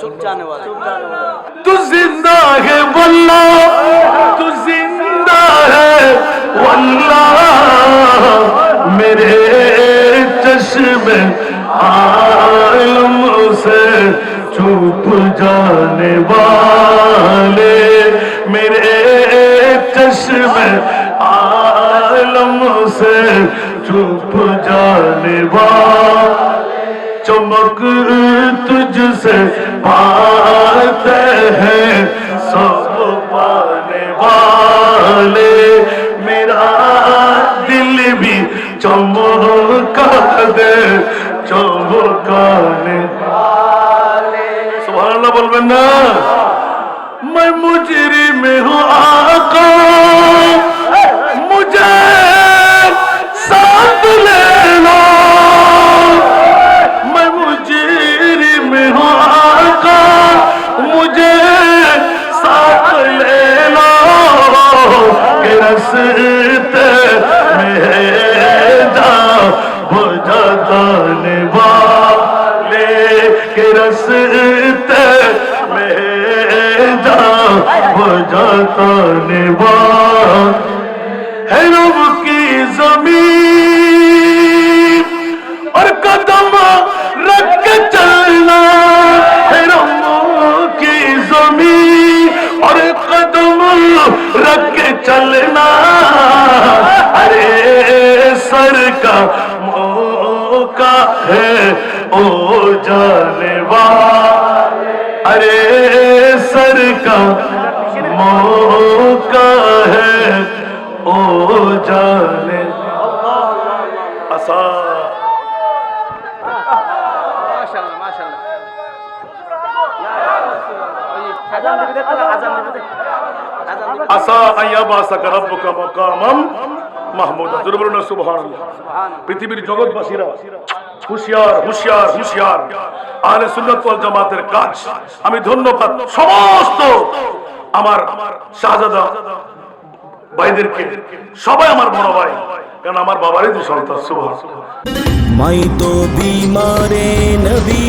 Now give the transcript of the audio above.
चुप जाने वाला चुप जाने वाला तू जिंदा है वल्ला तू जिंदा है वल्ला मेरे चश्मे आलम से चुप जाने वाले मेरे चश्मे आलम से चुप जाने वाले चमक तुझसे पाते हैं सब पाने वाले मेरा दिल भी चमका दे चमकाने सुबह अल्लाह बोलबेन ना मैं मुजरी में हूँ आका कि रस्ते में जा हो जाने वाले के रस्ते में जा हो जाने वाले है रब की जमीन चलना। अरे, सर का मौका है, ओ जाने अरे, सर का मौका है, ओ जाने आसा माशाल्लाह माशाल्लाह। জামাতের কাজ। আমি ধন্যবাদ সমস্ত আমার শাহজাদা ভাইদেরকে। সবাই আমার বড় ভাই কারণ আমার বাবারই দু সন্তান শুভ মাই তো বিমারে নবী